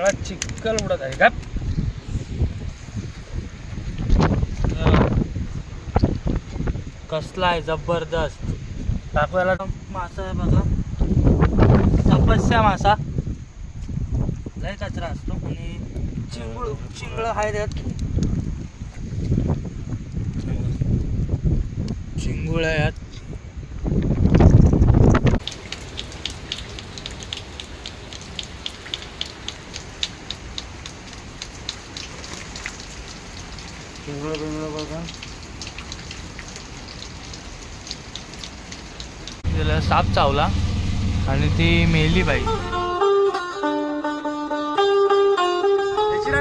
सगळा चिखल उडत आहे. का कसला आहे जबरदस्त. टाकवायला मासा आहे बघा. तपस्या मासा. लय कचरा असतो आणि चिंगूळ चिंगळ आहे त्यात. चिंगूळ आहे यात पिंगळं पिंगळं बघा तिला साप चावला आणि ती मेली बाई.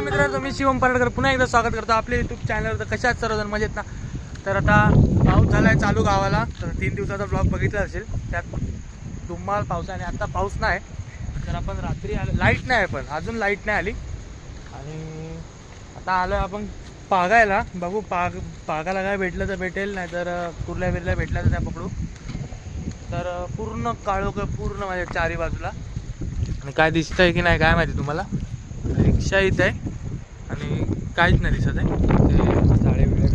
मित्रांनो मी शिवम पराडकर. पुन्हा एकदा स्वागत करतो आपल्या युट्यूब चॅनलवर तर कशाच सर्वजण? मजेत ना? तर आता पाऊस झाला आहे चालू गावाला. तर तीन दिवसाचा ब्लॉग बघितला असेल. त्यात धुम्माल पाऊस आहे आणि आता पाऊस नाही. तर आपण रात्री आलो. लाइट नाही पण. अजून लाइट नाही आली. आणि आता आलो आपण पागायला. बघू पाग पागाला काय भेटलं तर भेटेल नाही तर कुर्ल्या बिरल्या भेटल्या तर त्या पकडू. तर पूर्ण काळोख आहे, पूर्ण माझ्या चारी बाजूला. आणि काय दिसतंय की नाही काय माहिती तुम्हाला? रिक्षा इथं आहे. आणि काहीच नाही दिसत आहे. ते झाडे बिडे.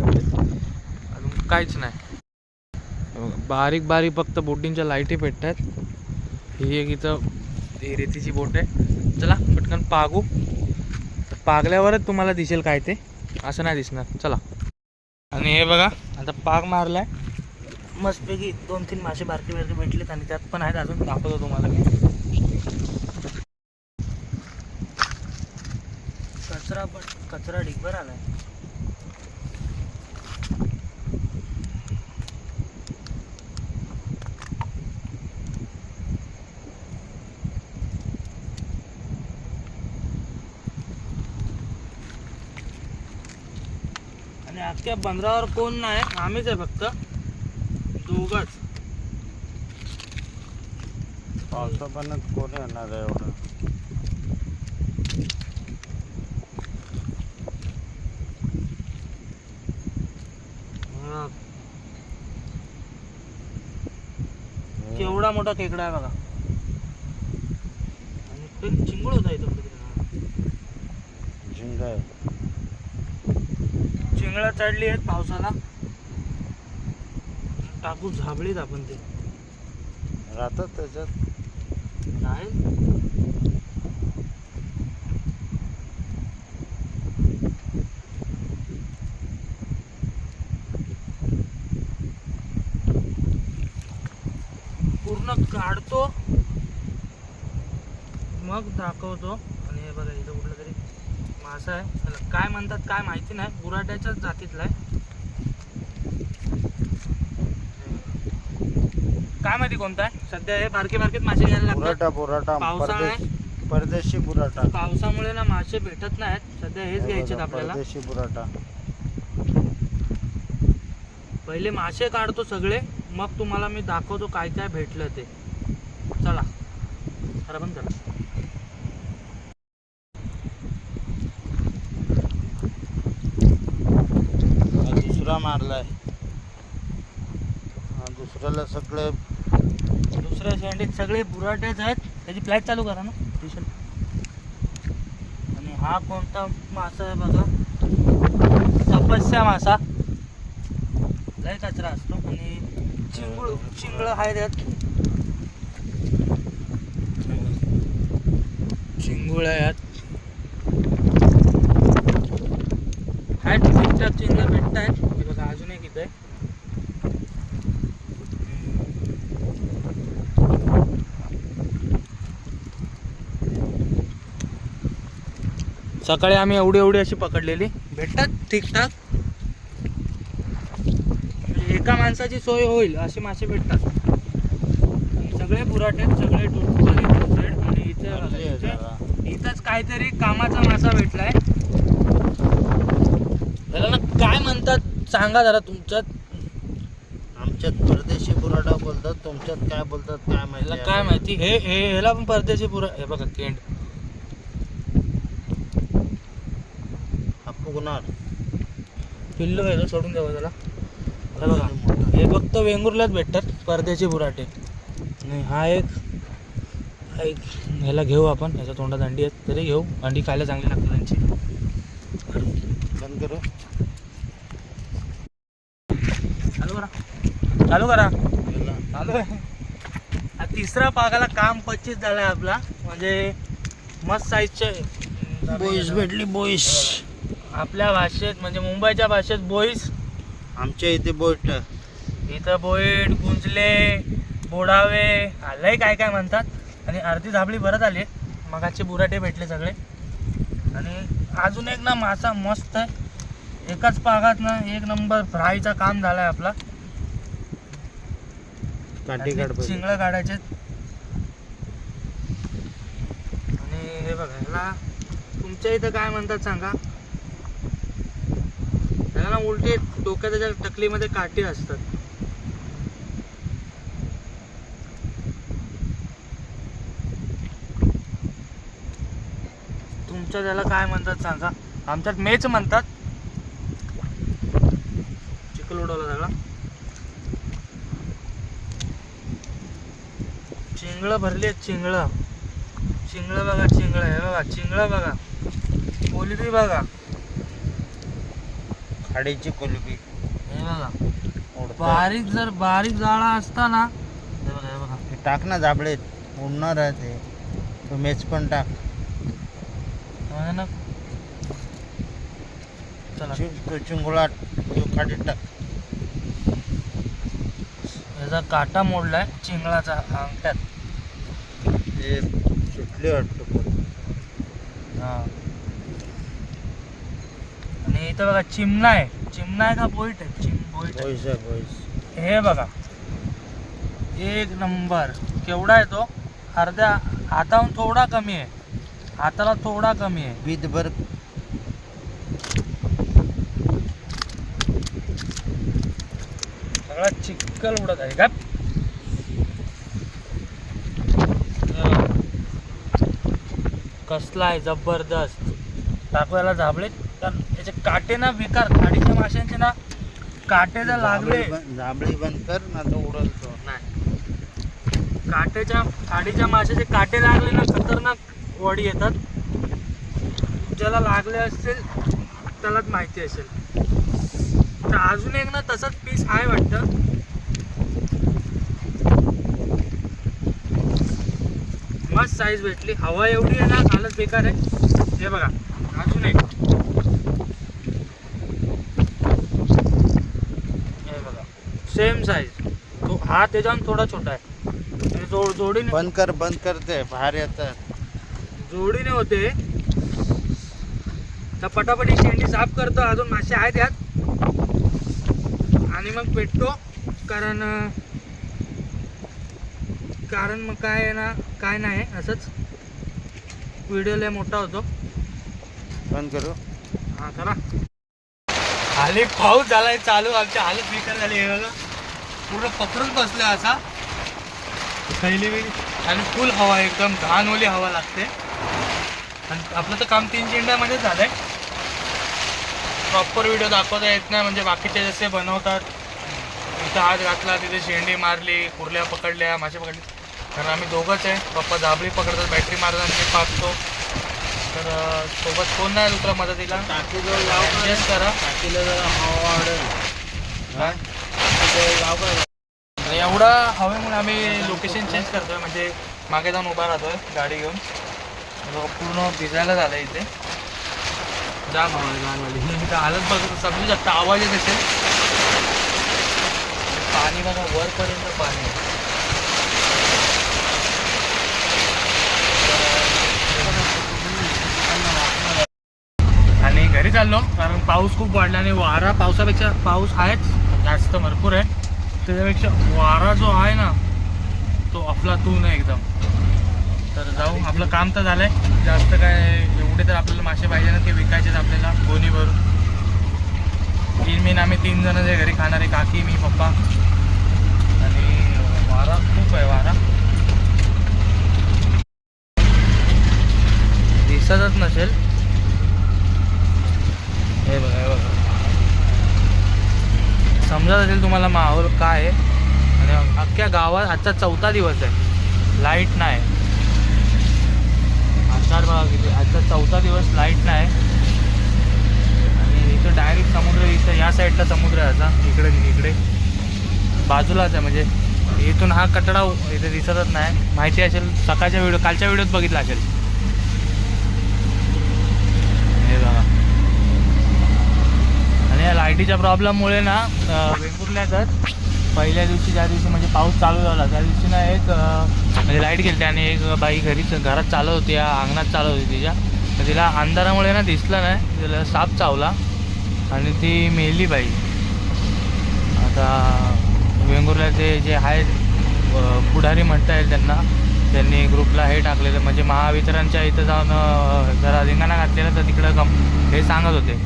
अजून काहीच नाही. बारीक बारीक फक्त बोटिंगच्या लाईटी पेटत आहेत ही एक इथं ही रेतीची बोट आहे. चला पटकन पागू तर पागल्यावरच तुम्हाला दिसेल काय ते. असं नाही दिसणार. चला. आणि हे बघा आता पाग मारलाय. मस्तपैकी दोन तीन मासे बारके बारके भेटलेत आणि त्यात पण आहेत अजून. दाखवतो तुम्हाला मी. कचरा पण कचरा ढिगभर आलाय. आणि अख्ख्या बंदरावर कोण नाही आम्हीच आहे फक्त. दोघच पावसा पाण्यात कोण येणार आहे एवढं? केवढा मोठा खेकडा आहे बघा. आणि ते चिंगूळ होता इथं. झिंग आहे. चिंगळा चढली आहेत पावसाला. टाकू झाबळीत आपण ते. राहतात त्याच्यात. नाही. पूर्ण काढतो. मग दाखवतो. आणि हे बघा इथं कुठलं तरी मासा आहे. काय म्हणतात काय माहिती नाही. बुराट्याच्याच जातीतला आहे. काय माहिती कोणता आहे? सध्या हे बारके बारकेच मासे घ्यायला लागतात. बुराटा पावसाळा आहे. परदेश परदेशी बुराटा पावसामुळे ना मासे भेटत नाहीत. सध्या हेच हे घ्यायचे बघा, आपल्याला. परदेशी बुराटा पहिले मासे काढतो सगळे. मग तुम्हाला मी दाखवतो काय काय भेटलं ते. चला. खरं पण चला हा दुसरा मारलाय. हा दुसऱ्याला सगळे दुसऱ्या शेंडीत सगळे बुराटेच आहेत. त्याची फ्लॅट चालू करा ना. टी-शर्ट. आणि हा कोणता मासा आहे बघा. तपस्या मासा. लय कचरा असतो. आणि चिंगूळ चिंगळ आहे त्यात. चिंगूळ आहे यात. हाय ठीकठाक चिंगळ भेटत आहेत हे बघा अजून एक इथं आहे सकाळी आम्ही एवढी एवढी अशी पकडलेली. भेटतात ठीकठाक. म्हणजे एका माणसाची सोय होईल असे मासे भेटतात. सगळे बुराट आहेत सगळे टोटल आणि इथे. इथंच काहीतरी कामाचा मासा भेटलाय. ना काय म्हणतात सांगा जरा तुमच्यात. आमच्यात परदेशी बुराटा बोलतात तुमच्यात काय बोलतात काय माहिती काय माहिती? हे हे ह्याला पण परदेशी पुरा हे बघा केंड. हा पिल्लू आहे सोडून द्यावं त्याला. हे बघा हे फक्त वेंगुर्ल्यात भेटतात परदेशी बुराटे. आणि हा एक एक ह्याला घेऊ आपण ह्याच्या तोंडात अंडी आहेत तरी घेऊ. अंडी खायला चांगली लागते त्यांची. बंद करू. चालू करा. चालू करा. चालू आहे. तिसरा पागाला काम पच्चीस आहे आपला. म्हणजे मस्त साईजचे बोईस भेटली बोईस आपल्या भाषेत म्हणजे मुंबईच्या भाषेत बोईस. आमच्या इथे बोट इथं बोईट गुंजले बोडावे लय काय काय म्हणतात. आणि अर्धी झाबळी परत आली. मगाचे बुराटे भेटले सगळे. आणि अजून एक ना मासा मस्त आहे. एकाच पागात ना एक नंबर फ्रायचा काम झालाय आपला. काढ त्यातले चिंगळं काढायचे आणि हे बघा ह्याला तुमच्या इथं काय म्हणतात सांगा? त्याला ना उलटे डोक्यात त्याच्या टकलीमध्ये काठी असतात. तुमच्या त्याला काय म्हणतात सांगा? आमच्यात मेच म्हणतात. चिखल उडवला सगळा. चिंगळं भरली आहेत चिंगळं. चिंगळं बघा चिंगळं. हे बघा चिंगळं बघा. कोलबी बघा. खाडीची कोलबी. हे बघा. बारीक जर बारीक जाळा असता ना हे बघा हे बघा. हे टाक ना जाबळेत. उडणार आहे ते. तो मेच पण टाक. म्हणजे ना? चला. चि- तो चिंगुळा टाक. याचा काटा मोडलाय चिंगळाचा अंगठ्यात. ते सुटले वाटतं. हा. इथं बघा चिमणा आहे. चिमणा आहे का बोईट आहे? चिम बोईट आहे. बोईस आहे बोईस. हे बघा. एक नंबर. केवढा आहे तो? अर्ध्या हाताहून थोडा कमी आहे. हाताला थोडा कमी आहे. बीतभर. सगळा चिक्कल उडत आहे. का कसला आहे? जबरदस्त. टाकवायला झाबळे तर याचे काटे ना विकार खाडीच्या माशांचे ना काटे जर लागले. जांभळी बंद- कर ना तो उडल नाही. काटेच्या खाडीच्या माशाचे काटे लागले ना खतरनाक वडी येतात. ज्याला लागले असतील त्यालाच माहिती असेल. तर अजून एक ना तसंच पीस आहे वाटतं. मस्त साईज भेटली. हवा एवढी आहे ना हालत बेकार आहे. हे बघा अजून एक हे बघा सेम साईज तो हा त्याच्याहून थोडा छोटा आहे. आणि जोड जोडीने बंद कर बंद कर ते बाहेर येतात जोडीने होते. तर पटापटी शेंडी साफ करतो अजून मासे आहेत यात. आणि मग पेटतो कारण अं, कारण मग काय आहे ना काय नाही असंच. व्हिडिओ लय मोठा होतो. बंद करू. हा करा खाली पाऊस झालाय चालू आमची हालत बेकार झाली हे बघा. पूर्ण पकडून बसलोय असा. थैली बिली आणि फुल हवा एकदम घाणवली हवा लागते. आणि आपलं तर काम तीन चिंड्यामध्येच झालंय. प्रॉपर व्हिडिओ दाखवता येत नाही म्हणजे बाकीचे जसे बनवतात. इथं हात घातला तिथे शेंडी मारली कुर्ल्या पकडल्या मासे पकडले. कारण आम्ही दोघंच आहे. पप्पा जाबळी पकडतात बॅटरी मारतात मी पाकतो. तर सोबत कोण नाही दुसरा मदतीला? टाकीजवळ करा. टाकीला जरा हवा वाढेल. एवढा टाकीजवळ लाव म्हणून आम्ही लोकेशन चेंज करतोय. म्हणजे मागे जाऊन उभा राहतोय गाडी घेऊन. पूर्ण भिजायला झालं इथे. जाम हवा जाणवली गाणवाली मी तर हालत बघत समजू शकता आवाज येत असेल. पाणी बघा वरपर्यंत पाणी आणि घरी चाललो कारण पाऊस खूप वाढला आणि वारा पावसापेक्षा पाऊस आहेच. जास्त भरपूर आहे. त्याच्यापेक्षा वारा जो आहे ना तो अफलातून आहे एकदम. तर जाऊ आपलं काम तर झालं आहे जास्त काय एवढे तर आपल्याला मासे पाहिजे ना ते विकायचेच आपल्याला गोणी भरून. तीन मेन आम्ही तीन जण जे घरी खाणारे काकी मी पप्पा. आणि वारा खूप आहे वारा. दिसतच नसेल. हे बघा हे बघा. समजत असेल तुम्हाला माहोल काय आहे. आणि अख्ख्या गावात आजचा चौथा दिवस आहे. लाइट नाही. आषाढ बघा किती आजचा चौथा दिवस लाइट नाही. आणि इथं डायरेक्ट समुद्र इथं या साईडला समुद्र आहे असा इकडे इकडे. बाजूलाच आहे म्हणजे. इथून हा कटडा इथे दिसतच नाही. माहिती असेल सकाळच्या व्हिडिओ कालच्या व्हिडिओत बघितला असेल हे बघा आणि या लाईटीच्या प्रॉब्लेममुळे ना वेंगुर्ल्यातच वेंगुर्ल्या तर पहिल्या दिवशी ज्या दिवशी म्हणजे पाऊस चालू झाला त्या दिवशी ना एक म्हणजे लाइट गेली आणि एक बाई घरीच घरात चालत होती या अंगणात चालत होती तिच्या. तर तिला अंधारामुळे ना दिसलं नाही तिला साप चावला आणि ती मेली बाई. आता वेंगुर्ल्याचे जे आहेत पुढारी म्हणता येईल त्यांना त्यांनी ग्रुपला हे टाकलेलं म्हणजे महावितरणच्या इथं जाऊन जरा रिंगाणा घातलेला तर तिकडं कम हे सांगत होते.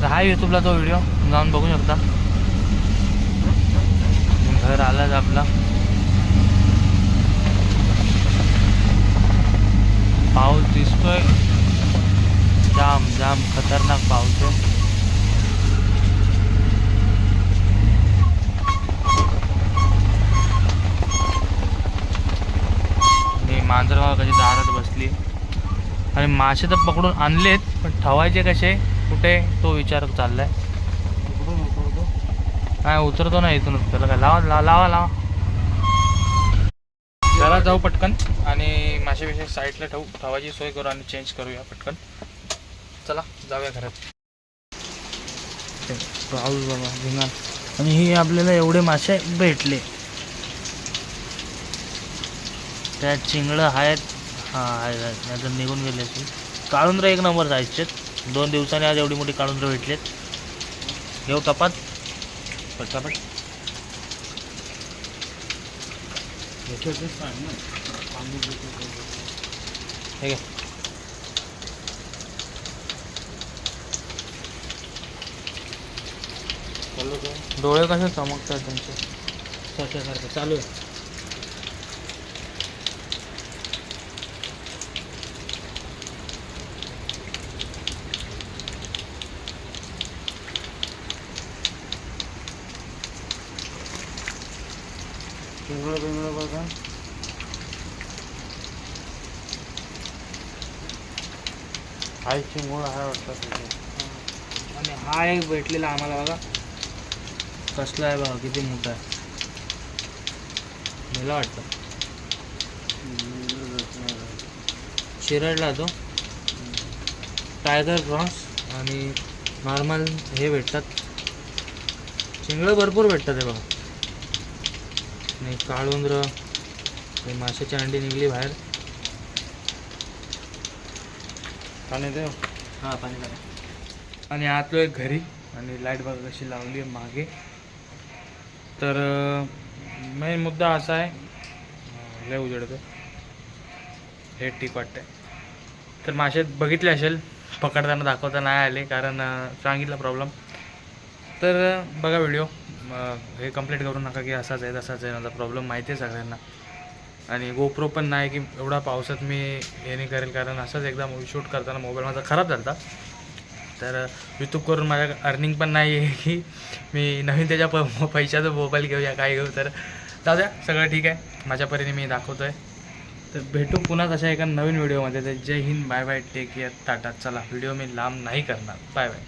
तर हा यूट्यूबला तो व्हिडिओ जाऊन बघू शकता. घर आलाच आपला. पाऊस दिसतोय. जाम जाम खतरनाक पाऊस आहे. मांजर कशी दारात बसली. आणि मासे तर पकडून आणलेत पण ठेवायचे कसे? कुठे तो विचार चाललाय. काय उतरतो ना इथून त्याला काय लावा ला- लावा लावा. त्याला जाऊ पटकन आणि मासे साईडला ठेवू. ठेवायची सोय करू आणि चेंज करूया पटकन. चला जाऊया घरात. पाऊस बाबा भिंगाल आणि हे आपल्याला एवढे मासे भेटले. त्यात चिंगळं आहेत. हां आहेत नाहीतर निघून गेले काळून एक नंबर जायचे दोन दिवसांनी आज एवढी मोठी काळुंद्र भेटलेत. घेऊ कपात पटापट. हे घे. डोळे कसे चमकतात त्यांचे? सशासारखं चालू आहे. पिंगळं पिंगळं बघा आईची मूळ आहे वाटतात आणि हा एक भेटलेला आम्हाला बघा. कसला आहे बघा किती मोठा आहे. मला वाटतं. शिरडला तो. टायगर प्रॉन्स आणि नॉर्मल हे भेटतात. चिंगळं भरपूर भेटतात हे बघा. आणि काळुंद्र माशाची अंडी निघली बाहेर. पाणी देव. हां पाणी टाका. आणि आतलो एक घरी आणि लाइट बघा कशी लावली आहे मागे. तर मेन मुद्दा असा आहे लय उजळतो हे ठीक वाटतंय तर मासे बघितले असेल पकडताना दाखवता नाही आले कारण सांगितला प्रॉब्लेम तर बघा व्हिडिओ हे कंप्लीट करू नका की असाच आहे तसाच आहे माझा प्रॉब्लेम माहिती आहे सगळ्यांना. आणि गोप्रो पण नाही की एवढा पावसात मी हे नाही करेल कारण असंच एकदा मूवी शूट करताना मोबाईल माझा खराब झाला तर यूट्यूब करून माझ्या अर्निंग पण नाही आहे की मी नवीन त्याच्या प पैशाचा मोबाईल घेऊया काय घेऊ. तर जाऊ द्या सगळं ठीक आहे. माझ्या परीने मी दाखवतो आहे तर भेटू पुन्हा तशा एका नवीन व्हिडिओमध्ये तर Jai Hind bye bye take care tata. चला व्हिडिओ मी लांब नाही करणार. Bye bye